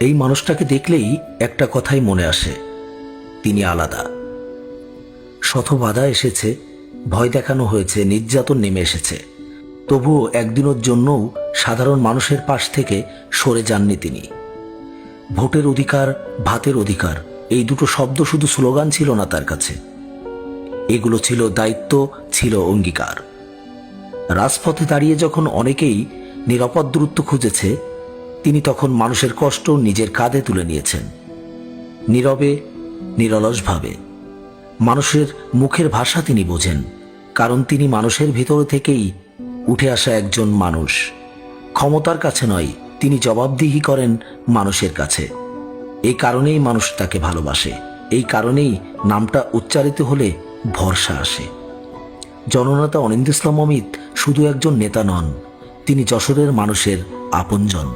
এই মানুষটাকে দেখলেই একটা কথাই মনে আসে। তিনি আলাদা। শত বাধা এসেছে, ভয় দেখানো হয়েছে, নির্যাতন নেমে এসেছে। তবুও একদিনের জন্যও সাধারণ মানুষের পাশ থেকে সরে যাননি তিনি। ভোটের অধিকার, ভাতের অধিকার, এই দুটো শব্দ শুধু স্লোগান ছিল না তার কাছে। এগুলো ছিল দায়িত্ব, ছিল অঙ্গীকার। রাজপথে দাঁড়িয়ে যখন অনেকেই নিরাপদ দূরত্ব খুঁজেছে তিনি তখন মানুষের কষ্ট নিজের কাঁধে তুলে নিয়েছেন। নীরবে, নিরলসভাবে। মানুষের মুখের ভাষা তিনি বোঝেন, কারণ তিনি মানুষের ভিতর থেকেই উঠে আসা একজন মানুষ। ক্ষমতার কাছে নয়, তিনি জবাবদিহি করেন মানুষের কাছে। এই কারণেই মানুষ তাকে ভালোবাসে, এই কারণেই নামটা উচ্চারিত হলে ভরসা আসে। জননেতা অনিন্দ ইসলাম অমিত শুধু একজন নেতা নন, তিনি যশোরের মানুষের আপনজন।